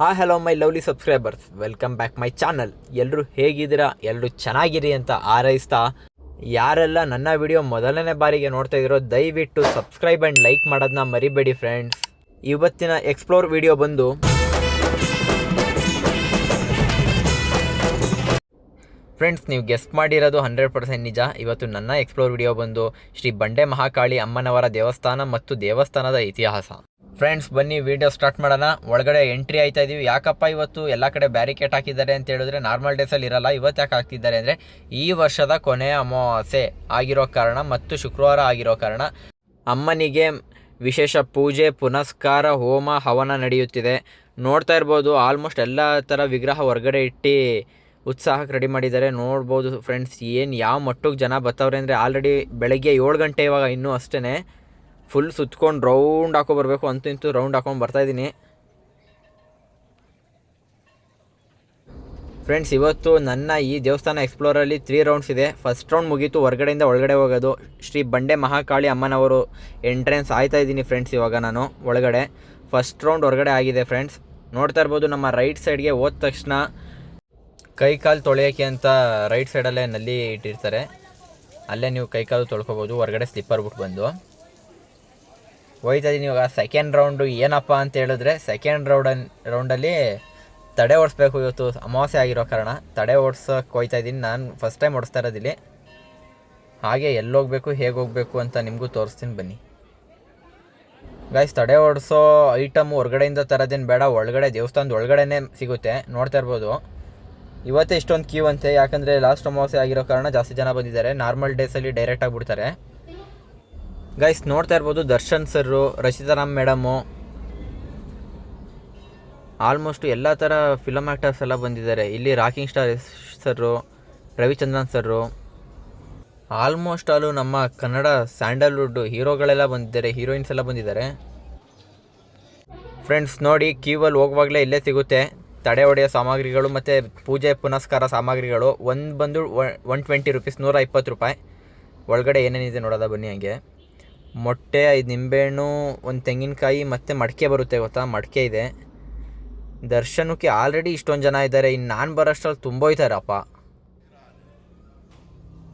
ಹಾ hello my lovely subscribers welcome back my channel ಎಲ್ಲರೂ ಹೇಗಿದ್ದೀರಾ? ಎಲ್ಲರೂ ಚೆನ್ನಾಗಿರಿ ಅಂತ ಆರೈಸ್ತಾ? ಯಾರೆಲ್ಲ ನನ್ನ ವಿಡಿಯೋ ಮೊದಲನೇ ಬಾರಿಗೆ ನೋಡ್ತಾ ಇದ್ದೀರೋ, ದಯವಿಟ್ಟು ಸಬ್ಸ್ಕ್ರೈಬ್ ಆ್ಯಂಡ್ ಲೈಕ್ ಮಾಡೋದನ್ನ ಮರಿಬೇಡಿ ಫ್ರೆಂಡ್ಸ್ ಇವತ್ತಿನ ಎಕ್ಸ್ಪ್ಲೋರ್ ವಿಡಿಯೋ ಬಂದು ಫ್ರೆಂಡ್ಸ್ ನೀವು ಗೆಸ್ಟ್ ಮಾಡಿರೋದು ಹಂಡ್ರೆಡ್ ಪರ್ಸೆಂಟ್ ನಿಜ. ಇವತ್ತು ನನ್ನ ಎಕ್ಸ್ಪ್ಲೋರ್ ವಿಡಿಯೋ ಬಂದು ಶ್ರೀ ಬಂಡೆ ಮಹಾಕಾಳಿ ಅಮ್ಮನವರ ದೇವಸ್ಥಾನ ಮತ್ತು ದೇವಸ್ಥಾನದ ಇತಿಹಾಸ. ಫ್ರೆಂಡ್ಸ್ ಬನ್ನಿ ವಿಡಿಯೋ ಸ್ಟಾರ್ಟ್ ಮಾಡೋಣ. ಒಳಗಡೆ ಎಂಟ್ರಿ ಆಯ್ತಾ ಇದೀವಿ. ಯಾಕಪ್ಪ ಇವತ್ತು ಎಲ್ಲ ಕಡೆ ಬ್ಯಾರಿಕೇಡ್ ಹಾಕಿದ್ದಾರೆ ಅಂತ ಹೇಳಿದ್ರೆ ನಾರ್ಮಲ್ ಡೇಸಲ್ಲಿ ಇರಲ್ಲ, ಇವತ್ತು ಯಾಕೆ ಹಾಕ್ತಿದ್ದಾರೆ ಅಂದರೆ ಈ ವರ್ಷದ ಕೊನೆಯ ಅಮಾವಾಸ್ಯೆ ಆಗಿರೋ ಕಾರಣ ಮತ್ತು ಶುಕ್ರವಾರ ಆಗಿರೋ ಕಾರಣ ಅಮ್ಮನಿಗೆ ವಿಶೇಷ ಪೂಜೆ, ಪುನಸ್ಕಾರ, ಹೋಮ, ಹವನ ನಡೆಯುತ್ತಿದೆ. ನೋಡ್ತಾ ಇರ್ಬೋದು ಆಲ್ಮೋಸ್ಟ್ ಎಲ್ಲ ಥರ ವಿಗ್ರಹ ಹೊರಗಡೆ ಇಟ್ಟು ಉತ್ಸಾಹಕ್ಕೆ ರೆಡಿ ಮಾಡಿದ್ದಾರೆ. ನೋಡ್ಬೋದು ಫ್ರೆಂಡ್ಸ್ ಏನು ಯಾವ ಮಟ್ಟಕ್ಕೆ ಜನ ಬರ್ತಾವ್ರೆ ಅಂದರೆ ಆಲ್ರೆಡಿ ಬೆಳಗ್ಗೆ ಏಳು ಗಂಟೆ ಇವಾಗ ಇನ್ನೂ ಅಷ್ಟೇ ಫುಲ್ ಸುತ್ಕೊಂಡು ರೌಂಡ್ ಹಾಕೋ ಬರಬೇಕು ರೌಂಡ್ ಹಾಕೊಂಡು ಬರ್ತಾಯಿದ್ದೀನಿ ಫ್ರೆಂಡ್ಸ್ ಇವತ್ತು ನನ್ನ ಈ ದೇವಸ್ಥಾನ ಎಕ್ಸ್ಪ್ಲೋರಲ್ಲಿ ತ್ರೀ ರೌಂಡ್ಸ್ ಇದೆ. ಫಸ್ಟ್ ರೌಂಡ್ ಮುಗೀತು, ಹೊರಗಡೆಯಿಂದ ಒಳಗಡೆ ಹೋಗೋದು. ಶ್ರೀ ಬಂಡೆ ಮಹಾಕಾಳಿ ಅಮ್ಮನವರು ಎಂಟ್ರೆನ್ಸ್ ಆಯ್ತಾ ಇದ್ದೀನಿ ಫ್ರೆಂಡ್ಸ್ ಇವಾಗ ನಾನು ಒಳಗಡೆ. ಫಸ್ಟ್ ರೌಂಡ್ ಹೊರಗಡೆ ಆಗಿದೆ ಫ್ರೆಂಡ್ಸ್ ನೋಡ್ತಾ ಇರ್ಬೋದು ನಮ್ಮ ರೈಟ್ ಸೈಡ್ಗೆ ಹೋದ ತಕ್ಷಣ ಕೈ ಕಾಲು ತೊಳೆಯೋಕ್ಕೆ ಅಂತ ರೈಟ್ ಸೈಡಲ್ಲೇ ನಲ್ಲಿ ಇಟ್ಟಿರ್ತಾರೆ. ಅಲ್ಲೇ ನೀವು ಕೈ ಕಾಲು ತೊಳ್ಕೊಬೋದು, ಹೊರಗಡೆ ಸ್ಲಿಪ್ಪರ್ ಬಿಟ್ಟು ಬಂದು. ಹೋಯ್ತಾ ಇದೀನಿ ಇವಾಗ ಸೆಕೆಂಡ್ ರೌಂಡು ಏನಪ್ಪ ಅಂತ ಹೇಳಿದ್ರೆ ಸೆಕೆಂಡ್ ರೌಂಡ್ ರೌಂಡಲ್ಲಿ ತಡೆ ಓಡಿಸ್ಬೇಕು ಇವತ್ತು, ಅಮಾವಾಸ್ಯೆ ಆಗಿರೋ ಕಾರಣ. ತಡೆ ಓಡಿಸೋಕೆ ಹೋಯ್ತಾ ಇದ್ದೀನಿ ನಾನು ಫಸ್ಟ್ ಟೈಮ್ ಓಡಿಸ್ತಾ ಇರೋದಿಲ್ಲಿ ಹಾಗೆ ಎಲ್ಲಿ ಹೋಗಬೇಕು, ಹೇಗೆ ಹೋಗಬೇಕು ಅಂತ ನಿಮಗೂ ತೋರಿಸ್ತೀನಿ ಬನ್ನಿ. ಗಾಯ್ಸ್ ತಡೆ ಓಡಿಸೋ ಐಟಮ್ ಹೊರಗಡೆಯಿಂದ ತರೋದೇನು ಬೇಡ, ಒಳಗಡೆ ದೇವಸ್ಥಾನದ ಒಳಗಡೆನೇ ಸಿಗುತ್ತೆ, ನೋಡ್ತಾ ಇರ್ಬೋದು. ಇವತ್ತೇ ಇಷ್ಟೊಂದು ಕ್ಯೂ ಅಂತೆ, ಯಾಕಂದರೆ ಲಾಸ್ಟ್ ಅಮಾವಾಸ್ಯೆ ಆಗಿರೋ ಕಾರಣ ಜಾಸ್ತಿ ಜನ ಬಂದಿದ್ದಾರೆ. ನಾರ್ಮಲ್ ಡೇಸಲ್ಲಿ ಡೈರೆಕ್ಟ್ ಆಗಿಬಿಡ್ತಾರೆ ಗೈಸ್ ನೋಡ್ತಾ ಇರ್ಬೋದು Darshan sir Rachita Ram madam almost ಎಲ್ಲ ಥರ ಫಿಲಮ್ ಆ್ಯಕ್ಟರ್ಸ್ ಎಲ್ಲ ಬಂದಿದ್ದಾರೆ. ಇಲ್ಲಿ rocking star sir Ravichandran sir almost all ನಮ್ಮ ಕನ್ನಡ ಸ್ಯಾಂಡಲ್ವುಡ್ ಹೀರೋಗಳೆಲ್ಲ ಬಂದಿದ್ದಾರೆ ಹೀರೋಯಿನ್ಸ್ ಎಲ್ಲ ಬಂದಿದ್ದಾರೆ. ಫ್ರೆಂಡ್ಸ್ ನೋಡಿ ಕ್ಯೂವಲ್ಲಿ ಹೋಗುವಾಗಲೇ ಇಲ್ಲೇ ಸಿಗುತ್ತೆ. ತಡೆ ಹೊಡೆಯೋ ಸಾಮಗ್ರಿಗಳು ಮತ್ತು ಪೂಜೆ ಪುನಸ್ಕಾರ ಸಾಮಗ್ರಿಗಳು ಒಂದು ಬಂದು ಒನ್ ಟ್ವೆಂಟಿ ರುಪೀಸ್ ನೂರ ಇಪ್ಪತ್ತು ರೂಪಾಯಿ. ಒಳಗಡೆ ಏನೇನಿದೆ ನೋಡೋದ ಬನ್ನಿ ಹಂಗೆ. ಮೊಟ್ಟೆ, ಐದು ನಿಂಬೆಹಣ್ಣು, ಒಂದು ತೆಂಗಿನಕಾಯಿ ಮತ್ತು ಮಡಿಕೆ ಬರುತ್ತೆ ಗೊತ್ತಾ? ಮಡಿಕೆ ಇದೆ. ದರ್ಶನಕ್ಕೆ ಆಲ್ರೆಡಿ ಇಷ್ಟೊಂದು ಜನ ಇದ್ದಾರೆ ಇನ್ನು ನಾನು ಬರೋಷ್ಟ್ರಲ್ಲಿ ತುಂಬೋಯ್ತಾರಪ್ಪ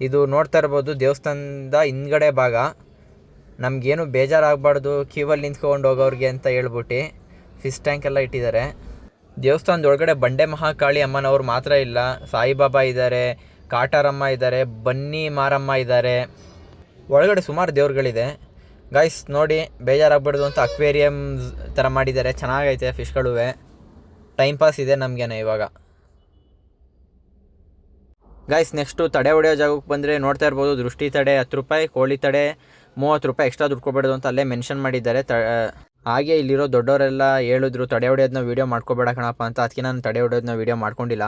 ಇದು ನೋಡ್ತಾ ಇರ್ಬೋದು ದೇವಸ್ಥಾನದ ಹಿಂದ್ಗಡೆ ಭಾಗ. ನಮಗೇನು ಬೇಜಾರಾಗಬಾರ್ದು. ಕ್ಯೂವಲ್ಲಿ ನಿಂತ್ಕೊಂಡು ಹೋಗೋರಿಗೆ ಅಂತ ಹೇಳ್ಬಿಟ್ಟು ಫಿಶ್ ಟ್ಯಾಂಕ್ ಎಲ್ಲ ಇಟ್ಟಿದ್ದಾರೆ. ದೇವಸ್ಥಾನದ ಒಳಗಡೆ ಬಂಡೆ ಮಹಾಕಾಳಿ ಅಮ್ಮನವ್ರು ಮಾತ್ರ ಇಲ್ಲ. ಸಾಯಿಬಾಬಾ ಇದ್ದಾರೆ ಕಾಟಾರಮ್ಮ ಇದ್ದಾರೆ ಬನ್ನಿ ಮಾರಮ್ಮ ಇದ್ದಾರೆ ಒಳಗಡೆ ಸುಮಾರು ದೇವ್ರುಗಳಿದೆ. ಗಾಯ್ಸ್ ನೋಡಿ ಬೇಜಾರಾಗ್ಬಾರ್ದು ಅಂತ ಅಕ್ವೇರಿಯಮ್ ಥರ ಮಾಡಿದ್ದಾರೆ. ಚೆನ್ನಾಗೈತೆ ಫಿಶ್ಗಳುವೆ ಟೈಮ್ ಪಾಸ್ ಇದೆ ನಮಗೇನೆ ಇವಾಗ. ಗಾಯ್ಸ್ ನೆಕ್ಸ್ಟು ತಡೆ ಹೊಡೆಯೋ ಜಾಗಕ್ಕೆ ಬಂದರೆ ನೋಡ್ತಾ ಇರ್ಬೋದು, ದೃಷ್ಟಿ ತಡೆ, ಹತ್ತು ರೂಪಾಯಿ, ಕೋಳಿ ತಡೆ, ಮೂವತ್ತು ರೂಪಾಯಿ ಎಕ್ಸ್ಟ್ರಾ ದುಡ್ಕೊಬಾರ್ದು ಅಂತ ಅಲ್ಲೇ ಮೆನ್ಷನ್ ಮಾಡಿದ್ದಾರೆ. ತ ಹಾಗೆ ಇಲ್ಲಿರೋ ದೊಡ್ಡವರೆಲ್ಲ ಹೇಳಿದ್ರು ತಡೆ ಹೊಡೆಯೋದನ್ನ ವೀಡಿಯೋ ಮಾಡ್ಕೋಬೇಡ ಕಣಪ್ಪ ಅಂತ. ಅದಕ್ಕೆ ನಾನು ತಡೆ ಹೊಡೆಯೋದನ್ನ ವೀಡಿಯೋ ಮಾಡ್ಕೊಂಡಿಲ್ಲ.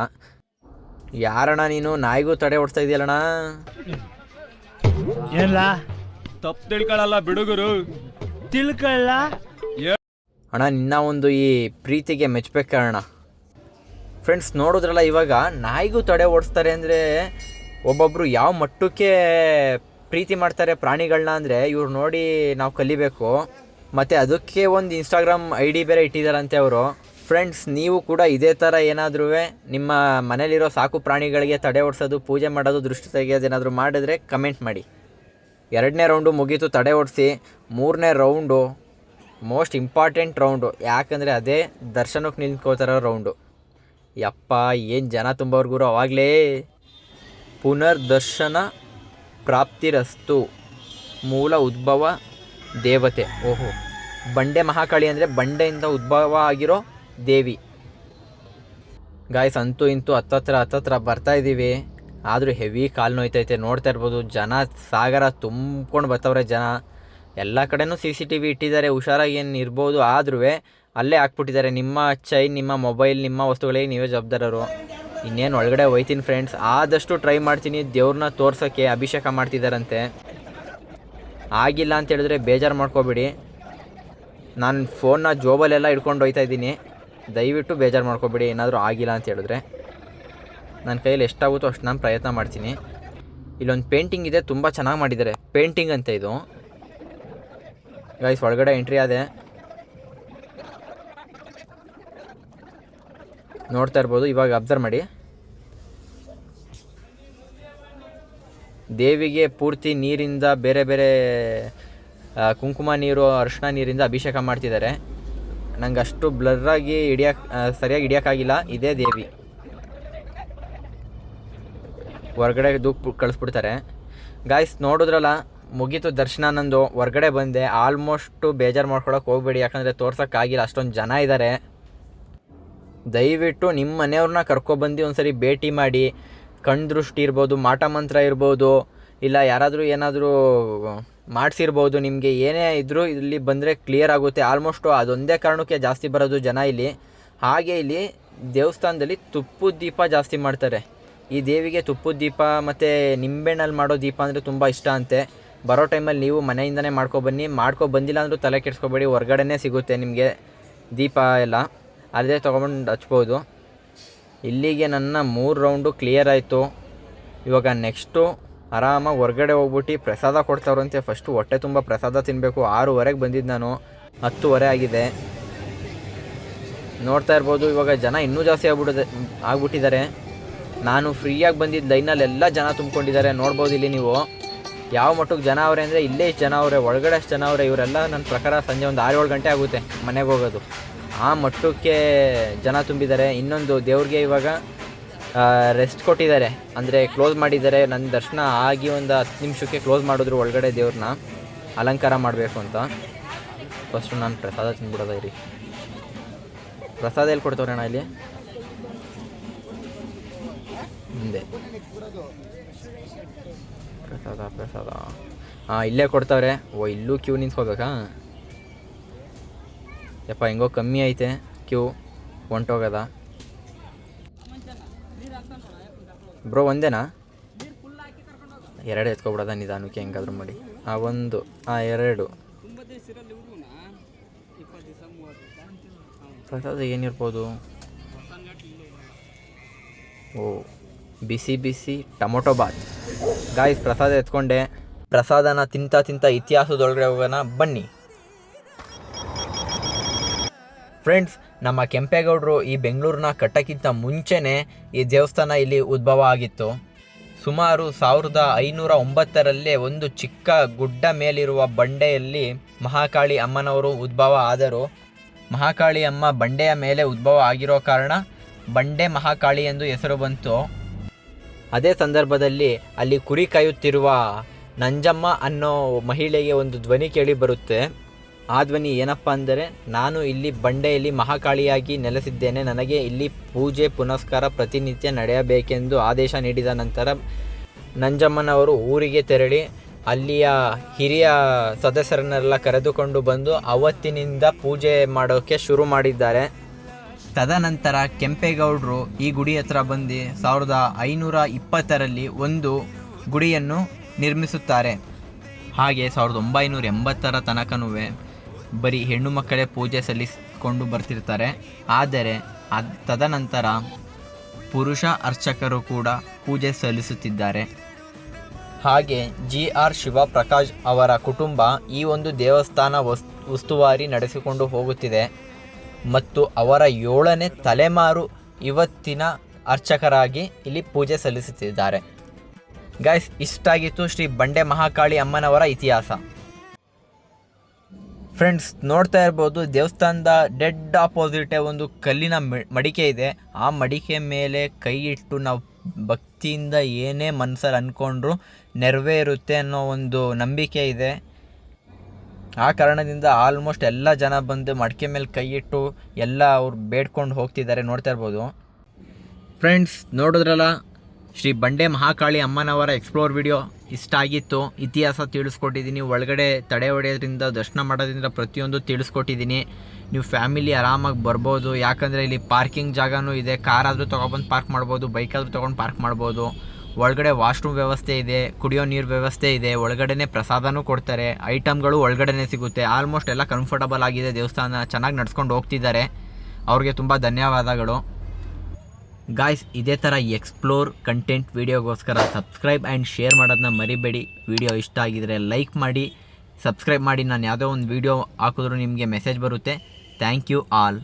ಯಾರಣ್ಣ ನೀನು? ನಾಯಿಗೂ ತಡೆ ಹೊಡ್ತಾ ಇದೆಯಲ್ಲಣ್ಣ? ಏನಿಲ್ಲ? ತಪ್ಪು ತಿಳ್ಕೊಳ್ಳಲ್ಲ ಬಿಡುಗರು. ತಿಳ್ಕೊಳ್ಳ ಅಣ್ಣ ನಿನ್ನ ಒಂದು ಈ ಪ್ರೀತಿಗೆ ಮೆಚ್ಚಬೇಕಣ್ಣ ಫ್ರೆಂಡ್ಸ್ ನೋಡಿದ್ರಲ್ಲ ಇವಾಗ ನಾಯಿಗೂ ತಡೆ ಓಡಿಸ್ತಾರೆ ಅಂದರೆ ಒಬ್ಬೊಬ್ಬರು ಯಾವ ಮಟ್ಟಕ್ಕೆ ಪ್ರೀತಿ ಮಾಡ್ತಾರೆ ಪ್ರಾಣಿಗಳನ್ನ ಅಂದರೆ ಇವ್ರು ನೋಡಿ ನಾವು ಕಲಿಬೇಕು. ಮತ್ತು ಅದಕ್ಕೆ ಒಂದು ಇನ್ಸ್ಟಾಗ್ರಾಮ್ ಐ ಡಿ ಬೇರೆ ಇಟ್ಟಿದ್ದಾರಂತೆ ಅವರು. ಫ್ರೆಂಡ್ಸ್ ನೀವು ಕೂಡ ಇದೇ ಥರ ಏನಾದರೂ ನಿಮ್ಮ ಮನೇಲಿರೋ ಸಾಕು ಪ್ರಾಣಿಗಳಿಗೆ ತಡೆ ಓಡಿಸೋದು ಪೂಜೆ ಮಾಡೋದು, ದೃಷ್ಟಿ ತೆಗೆಯೋದು ಏನಾದರೂ ಮಾಡಿದ್ರೆ ಕಮೆಂಟ್ ಮಾಡಿ. ಎರಡನೇ ರೌಂಡು ಮುಗೀತು, ತಡೆ ಓಡಿಸಿ ಮೂರನೇ ರೌಂಡು ಮೋಸ್ಟ್ ಇಂಪಾರ್ಟೆಂಟ್ ರೌಂಡು ಯಾಕಂದರೆ ಅದೇ ದರ್ಶನಕ್ಕೆ ನಿಂತ್ಕೋತಾರೋ ರೌಂಡು ಯಪ್ಪ, ಏನು ಜನ ತುಂಬವ್ರಿಗೂ ಅವಾಗಲೇ. ಪುನರ್ದರ್ಶನ ಪ್ರಾಪ್ತಿರಸ್ತು. ಮೂಲ ಉದ್ಭವ ದೇವತೆ, ಓಹೋ. ಬಂಡೆ ಮಹಾಕಾಳಿ ಅಂದರೆ ಬಂಡೆಯಿಂದ ಉದ್ಭವ ಆಗಿರೋ ದೇವಿ. ಗಾಯ್ಸ್ ಅಂತೂ ಇಂತೂ ಹತ್ತತ್ರ ಹತ್ತತ್ರ ಬರ್ತಾ ಇದ್ದೀವಿ ಆದರೂ ಹೆವಿ ಕಾಲು ನೋಯ್ತೈತೆ, ನೋಡ್ತಾ ಇರ್ಬೋದು. ಜನ ಸಾಗರ ತುಂಬ್ಕೊಂಡು ಬರ್ತವ್ರೆ ಜನ. ಎಲ್ಲ ಕಡೆನೂ ಸಿ ಸಿ ಟಿ ವಿ ಇಟ್ಟಿದ್ದಾರೆ, ಹುಷಾರಾಗಿ ಏನು ಇರ್ಬೋದು. ಆದ್ರೂ ಅಲ್ಲೇ ಹಾಕ್ಬಿಟ್ಟಿದ್ದಾರೆ. ನಿಮ್ಮ ಚೈನ್ ನಿಮ್ಮ ಮೊಬೈಲ್ ನಿಮ್ಮ ವಸ್ತುಗಳಿಗೆ ನೀವೇ ಜವಾಬ್ದಾರರು. ಇನ್ನೇನು ಒಳಗಡೆ ಹೋಯ್ತೀನಿ ಫ್ರೆಂಡ್ಸ್ ಆದಷ್ಟು ಟ್ರೈ ಮಾಡ್ತೀನಿ. ದೇವ್ರನ್ನ ತೋರ್ಸೋಕ್ಕೆ ಅಭಿಷೇಕ ಮಾಡ್ತಿದ್ದಾರಂತೆ ಆಗಿಲ್ಲ ಅಂತ ಹೇಳಿದ್ರೆ ಬೇಜಾರು ಮಾಡ್ಕೋಬೇಡಿ. ನಾನು ಫೋನ್ನ ಜೋಬಲ್ಲೆಲ್ಲ ಇಟ್ಕೊಂಡು ಹೋಯ್ತಾ ಇದ್ದೀನಿ. ದಯವಿಟ್ಟು ಬೇಜಾರು ಮಾಡ್ಕೋಬೇಡಿ, ಏನಾದರೂ ಆಗಿಲ್ಲ ಅಂತ ಹೇಳಿದ್ರೆ. ನನ್ನ ಕೈಯಲ್ಲಿ ಎಷ್ಟಾಗುತ್ತೋ ಅಷ್ಟು ನಾನು ಪ್ರಯತ್ನ ಮಾಡ್ತೀನಿ. ಇಲ್ಲೊಂದು ಪೇಂಟಿಂಗ್ ಇದೆ, ತುಂಬ ಚೆನ್ನಾಗಿ ಮಾಡಿದ್ದಾರೆ ಪೇಂಟಿಂಗ್ ಅಂತ ಇದು. ಗೈಸ್ ಒಳಗಡೆ ಎಂಟ್ರಿ ಆದೆ. ನೋಡ್ತಾ ಇರ್ಬೋದು, ಇವಾಗ ಅಬ್ಸರ್ವ್ ಮಾಡಿ. ದೇವಿಗೆ ಪೂರ್ತಿ ನೀರಿಂದ ಬೇರೆ ಬೇರೆ ಕುಂಕುಮ ನೀರು ಅರಿಶಿನ ನೀರಿಂದ ಅಭಿಷೇಕ ಮಾಡ್ತಿದ್ದಾರೆ. ನಂಗೆ ಅಷ್ಟು ಬ್ಲರ್ರಾಗಿ ಹಿಡಿಯಕ್ಕೆ ಸರಿಯಾಗಿ ಹಿಡಿಯೋಕ್ಕಾಗಿಲ್ಲ. ಇದೇ ದೇವಿ. ಹೊರ್ಗಡೆ ದೂಕ್ ಕಳಿಸ್ಬಿಡ್ತಾರೆ. ಗಾಯ್ಸ್ ನೋಡಿದ್ರಲ್ಲ, ಮುಗೀತು ದರ್ಶನ ನಂದು. ಹೊರ್ಗಡೆ ಬಂದೆ. ಆಲ್ಮೋಸ್ಟು ಬೇಜಾರು ಮಾಡ್ಕೊಳಕ್ಕೆ ಹೋಗ್ಬೇಡಿ. ಯಾಕಂದರೆ ತೋರ್ಸೋಕ್ಕಾಗಿಲ್ಲ ಅಷ್ಟೊಂದು ಜನ ಇದ್ದಾರೆ ದಯವಿಟ್ಟು ನಿಮ್ಮ ಮನೆಯವ್ರನ್ನ ಕರ್ಕೊಬಂದು ಒಂದ್ಸರಿ ಭೇಟಿ ಮಾಡಿ. ಕಣ್ ದೃಷ್ಟಿ ಇರ್ಬೋದು, ಮಾಟ ಮಂತ್ರ ಇರ್ಬೋದು, ಇಲ್ಲ ಯಾರಾದರೂ ಏನಾದರೂ ಮಾಡಿಸಿರ್ಬೋದು, ನಿಮಗೆ ಏನೇ ಇದ್ದರೂ ಇಲ್ಲಿ ಬಂದರೆ ಕ್ಲಿಯರ್ ಆಗುತ್ತೆ. ಆಲ್ಮೋಸ್ಟು ಅದೊಂದೇ ಕಾರಣಕ್ಕೆ ಜಾಸ್ತಿ ಬರೋದು ಜನ ಇಲ್ಲಿ. ಹಾಗೆ ಇಲ್ಲಿ ದೇವಸ್ಥಾನದಲ್ಲಿ ತುಪ್ಪದ ದೀಪ ಜಾಸ್ತಿ ಮಾಡ್ತಾರೆ. ಈ ದೇವಿಗೆ ತುಪ್ಪದ ದೀಪ ಮತ್ತು ನಿಂಬೆಣ್ಣಲ್ಲಿ ಮಾಡೋ ದೀಪ ಅಂದರೆ ತುಂಬ ಇಷ್ಟ ಅಂತೆ. ಬರೋ ಟೈಮಲ್ಲಿ ನೀವು ಮನೆಯಿಂದನೇ ಮಾಡ್ಕೊಬನ್ನಿ ಮಾಡ್ಕೊ ಬಂದಿಲ್ಲ ಅಂದರೂ ತಲೆ ಕೆಡಿಸ್ಕೊಬೇಡಿ, ಹೊರ್ಗಡೆನೇ ಸಿಗುತ್ತೆ ನಿಮಗೆ ದೀಪ ಎಲ್ಲ. ಅಲ್ಲದೆ ತೊಗೊಂಡು ಹಚ್ಬೋದು. ಇಲ್ಲಿಗೆ ನನ್ನ ಮೂರು ರೌಂಡು ಕ್ಲಿಯರ್ ಆಯಿತು. ಇವಾಗ ನೆಕ್ಸ್ಟು ಆರಾಮಾಗಿ ಹೊರ್ಗಡೆ ಹೋಗ್ಬಿಟ್ಟು ಪ್ರಸಾದ ಕೊಡ್ತಾವ್ರಂತೆ ಫಸ್ಟು ಹೊಟ್ಟೆ ತುಂಬ ಪ್ರಸಾದ ತಿನ್ನಬೇಕು ಆರೂವರೆಗೆ ಬಂದಿದ್ದು ನಾನು. ಹತ್ತುವರೆ ಆಗಿದೆ. ನೋಡ್ತಾ ಇರ್ಬೋದು, ಇವಾಗ ಜನ ಇನ್ನೂ ಜಾಸ್ತಿ ಆಗ್ಬಿಡದೆ ಆಗ್ಬಿಟ್ಟಿದ್ದಾರೆ. ನಾನು ಫ್ರೀಯಾಗಿ ಬಂದಿದ್ದ ಲೈನಲ್ಲಿ ಎಲ್ಲ ಜನ ತುಂಬಿಕೊಂಡಿದ್ದಾರೆ. ನೋಡ್ಬೋದು ಇಲ್ಲಿ ನೀವು. ಯಾವ ಮಟ್ಟಕ್ಕೆ ಜನ ಅವರೇ ಅಂದರೆ ಇಲ್ಲೇ ಜನ ಅವರೇ, ಒಳಗಡೆ ಅಷ್ಟು ಜನ ಅವರೇ. ಇವರೆಲ್ಲ ನನ್ನ ಪ್ರಕಾರ ಸಂಜೆ ಒಂದು ಆರು ಏಳು ಗಂಟೆ ಆಗುತ್ತೆ ಮನೆಗೆ ಹೋಗೋದು. ಆ ಮಟ್ಟಕ್ಕೆ ಜನ ತುಂಬಿದ್ದಾರೆ. ಇನ್ನೊಂದು ದೇವ್ರಿಗೆ ಇವಾಗ ರೆಸ್ಟ್ ಕೊಟ್ಟಿದ್ದಾರೆ. ಅಂದರೆ ಕ್ಲೋಸ್ ಮಾಡಿದ್ದಾರೆ. ನನ್ನ ದರ್ಶನ ಆಗಿ ಒಂದು ಹತ್ತು ನಿಮಿಷಕ್ಕೆ ಕ್ಲೋಸ್ ಮಾಡಿದ್ರು ಒಳಗಡೆ ದೇವ್ರನ್ನ. ಅಲಂಕಾರ ಮಾಡಬೇಕು ಅಂತ. ಫಸ್ಟು ನಾನು ಪ್ರಸಾದ ತಿಂದ್ಬಿಡೋದ ಇರಿ. ಪ್ರಸಾದ ಎಲ್ಲಿ ಕೊಡ್ತವ್ರೆ ಅಣ್ಣ ಇಲ್ಲಿ? ಮುಂದೆ. ಪ್ರಸಾದ ಪ್ರಸಾದ. ಹಾಂ ಇಲ್ಲೇ ಕೊಡ್ತಾವ್ರೆ. ಓ, ಇಲ್ಲೂ ಕ್ಯೂ ನಿಂತ್ಕೋಬೇಕಾ? ಯಪ್ಪ, ಹೆಂಗೋ ಕಮ್ಮಿ ಐತೆ. ಕ್ಯೂ ಹೊಂಟೋಗದ ಬ್ರೋ, ಒಂದೇನಾ? ಎರಡು ಎತ್ಕೊಬಿಡೋದ ನಿಧಾನಕ್ಕೆ ಹೆಂಗಾದ್ರೂ ಮಾಡಿ. ಆ ಒಂದು, ಆ ಎರಡು. ಪ್ರಸಾದ ಏನಿರ್ಬೋದು ಓ, ಬಿಸಿ ಬಿಸಿ ಟೊಮೊಟೊ ಬಾತ್. ಗಾಯ್ಸ್ ಪ್ರಸಾದ ಎತ್ಕೊಂಡೆ. ಪ್ರಸಾದನ ತಿಂತ ತಿಂತ ಇತಿಹಾಸದೊಳಗಡೆ ಹೋಗೋಣ. ಬನ್ನಿ. ಫ್ರೆಂಡ್ಸ್, ನಮ್ಮ ಕೆಂಪೇಗೌಡರು ಈ ಬೆಂಗಳೂರಿನ ಕಟ್ಟಕ್ಕಿಂತ ಮುಂಚೆನೇ ಈ ದೇವಸ್ಥಾನ ಇಲ್ಲಿ ಉದ್ಭವ ಆಗಿತ್ತು. ಸುಮಾರು ಸಾವಿರದ ಐನೂರ ಒಂಬತ್ತರಲ್ಲೇ ಒಂದು ಚಿಕ್ಕ ಗುಡ್ಡ ಮೇಲಿರುವ ಬಂಡೆಯಲ್ಲಿ ಮಹಾಕಾಳಿ ಅಮ್ಮನವರು ಉದ್ಭವ ಆದರು. ಮಹಾಕಾಳಿ ಅಮ್ಮ ಬಂಡೆಯ ಮೇಲೆ ಉದ್ಭವ ಆಗಿರೋ ಕಾರಣ ಬಂಡೆ ಮಹಾಕಾಳಿ ಎಂದು ಹೆಸರು ಬಂತು. ಅದೇ ಸಂದರ್ಭದಲ್ಲಿ ಅಲ್ಲಿ ಕುರಿ ಕಾಯುತ್ತಿರುವ ನಂಜಮ್ಮ ಅನ್ನೋ ಮಹಿಳೆಗೆ ಒಂದು ಧ್ವನಿ ಕೇಳಿ ಬರುತ್ತೆ. ಆ ಧ್ವನಿ ಏನಪ್ಪ ಅಂದರೆ, ನಾನು ಇಲ್ಲಿ ಬಂಡೆಯಲ್ಲಿ ಮಹಾಕಾಳಿಯಾಗಿ ನೆಲೆಸಿದ್ದೇನೆ. ನನಗೆ ಇಲ್ಲಿ ಪೂಜೆ, ಪುನಸ್ಕಾರ, ಪ್ರತಿನಿತ್ಯ ನಡೆಯಬೇಕೆಂದು ಆದೇಶ ನೀಡಿದ ನಂತರ ನಂಜಮ್ಮನವರು ಊರಿಗೆ ತೆರಳಿ ಅಲ್ಲಿಯ ಹಿರಿಯ ಸದಸ್ಯರನ್ನೆಲ್ಲ ಕರೆದುಕೊಂಡು ಬಂದು ಅವತ್ತಿನಿಂದ ಪೂಜೆ ಮಾಡೋಕ್ಕೆ ಶುರು ಮಾಡಿದ್ದಾರೆ. ತದನಂತರ ಕೆಂಪೇಗೌಡರು ಈ ಗುಡಿ ಹತ್ರ ಬಂದು ಸಾವಿರದ ಐನೂರ ಇಪ್ಪತ್ತರಲ್ಲಿ ಒಂದು ಗುಡಿಯನ್ನು ನಿರ್ಮಿಸುತ್ತಾರೆ. ಹಾಗೆ ಸಾವಿರದ ಒಂಬೈನೂರ ಎಂಬತ್ತರ ತನಕನೂ ಬರೀ ಹೆಣ್ಣು ಮಕ್ಕಳೇ ಪೂಜೆ ಸಲ್ಲಿಸಿಕೊಂಡು ಬರ್ತಿರ್ತಾರೆ. ಆದರೆ ಅದ್ ತದನಂತರ ಪುರುಷ ಅರ್ಚಕರು ಕೂಡ ಪೂಜೆ ಸಲ್ಲಿಸುತ್ತಿದ್ದಾರೆ. ಹಾಗೆ ಜಿ ಆರ್ ಶಿವಪ್ರಕಾಶ್ ಅವರ ಕುಟುಂಬ ಈ ಒಂದು ದೇವಸ್ಥಾನ ವಸ್, ಉಸ್ತುವಾರಿ ನಡೆಸಿಕೊಂಡು ಹೋಗುತ್ತಿದೆ. ಮತ್ತು ಅವರ ಏಳನೇ ತಲೆಮಾರು ಇವತ್ತಿನ ಅರ್ಚಕರಾಗಿ ಇಲ್ಲಿ ಪೂಜೆ ಸಲ್ಲಿಸುತ್ತಿದ್ದಾರೆ. ಗೈಸ್, ಇಷ್ಟಾಗಿತ್ತು ಶ್ರೀ ಬಂಡೆ ಮಹಾಕಾಳಿ ಅಮ್ಮನವರ ಇತಿಹಾಸ. ಫ್ರೆಂಡ್ಸ್ ನೋಡ್ತಾ ಇರ್ಬೋದು, ದೇವಸ್ಥಾನದ ಡೆಡ್ ಆಪೋಸಿಟೇ ಒಂದು ಕಲ್ಲಿನ ಮಡಿಕೆ ಇದೆ. ಆ ಮಡಿಕೆ ಮೇಲೆ ಕೈ ಇಟ್ಟು ನಾವು ಭಕ್ತಿಯಿಂದ ಏನೇ ಮನಸ್ಸಲ್ಲಿ ಅಂದ್ಕೊಂಡ್ರು ನೆರವೇರುತ್ತೆ ಅನ್ನೋ ಒಂದು ನಂಬಿಕೆ ಇದೆ. ಆ ಕಾರಣದಿಂದ ಆಲ್ಮೋಸ್ಟ್ ಎಲ್ಲ ಜನ ಬಂದು ಮಡಿಕೆ ಮೇಲೆ ಕೈ ಇಟ್ಟು ಎಲ್ಲ ಅವ್ರು ಬೇಡ್ಕೊಂಡು ಹೋಗ್ತಿದ್ದಾರೆ ನೋಡ್ತಾ ಇರ್ಬೋದು. ಫ್ರೆಂಡ್ಸ್ ನೋಡಿದ್ರಲ್ಲ, ಶ್ರೀ ಬಂಡೆ ಮಹಾಕಾಳಿ ಅಮ್ಮನವರ ಎಕ್ಸ್ಪ್ಲೋರ್ ವಿಡಿಯೋ ಇಷ್ಟ ಆಗಿತ್ತು ಇತಿಹಾಸ ತಿಳಿಸ್ಕೊಟ್ಟಿದ್ದೀನಿ. ಒಳಗಡೆ ತಡೆ ಹೊಡೆಯೋದ್ರಿಂದ, ದರ್ಶನ ಮಾಡೋದ್ರಿಂದ ಪ್ರತಿಯೊಂದು ತಿಳಿಸ್ಕೊಟ್ಟಿದ್ದೀನಿ. ನೀವು ಫ್ಯಾಮಿಲಿ ಆರಾಮಾಗಿ ಬರ್ಬೋದು. ಯಾಕಂದರೆ ಇಲ್ಲಿ ಪಾರ್ಕಿಂಗ್ ಜಾಗನೂ ಇದೆ. ಕಾರಾದರೂ ತೊಗೊಬಂದು ಪಾರ್ಕ್ ಮಾಡ್ಬೋದು. ಬೈಕಾದರೂ ತೊಗೊಂಡು ಪಾರ್ಕ್ ಮಾಡ್ಬೋದು. ಒಳಗಡೆ ವಾಶ್ರೂಮ್ ವ್ಯವಸ್ಥೆ ಇದೆ. ಕುಡಿಯೋ ನೀರು ವ್ಯವಸ್ಥೆ ಇದೆ. ಒಳಗಡೆನೆ ಪ್ರಸಾದನೂ ಕೊಡ್ತಾರೆ. ಐಟಮ್ಗಳು ಒಳಗಡೆನೇ ಸಿಗುತ್ತೆ. ಆಲ್ಮೋಸ್ಟ್ ಎಲ್ಲ ಕಂಫರ್ಟಬಲ್ ಆಗಿದೆ ದೇವಸ್ಥಾನ. ಚೆನ್ನಾಗಿ ನಡ್ಸ್ಕೊಂಡು ಹೋಗ್ತಿದ್ದಾರೆ. ಅವ್ರಿಗೆ ತುಂಬ ಧನ್ಯವಾದಗಳು. ಗಾಯ್ಸ್ ಇದೇ ಥರ ಎಕ್ಸ್ಪ್ಲೋರ್ ಕಂಟೆಂಟ್ ವೀಡಿಯೋಗೋಸ್ಕರ ಸಬ್ಸ್ಕ್ರೈಬ್ ಆ್ಯಂಡ್ ಶೇರ್ ಮಾಡೋದನ್ನ ಮರಿಬೇಡಿ. ವಿಡಿಯೋ ಇಷ್ಟ ಆಗಿದರೆ ಲೈಕ್ ಮಾಡಿ ಸಬ್ಸ್ಕ್ರೈಬ್ ಮಾಡಿ. ನಾನು ಯಾವುದೋ ಒಂದು ವೀಡಿಯೋ ಹಾಕಿದ್ರೂ ನಿಮಗೆ ಮೆಸೇಜ್ ಬರುತ್ತೆ. Thank you all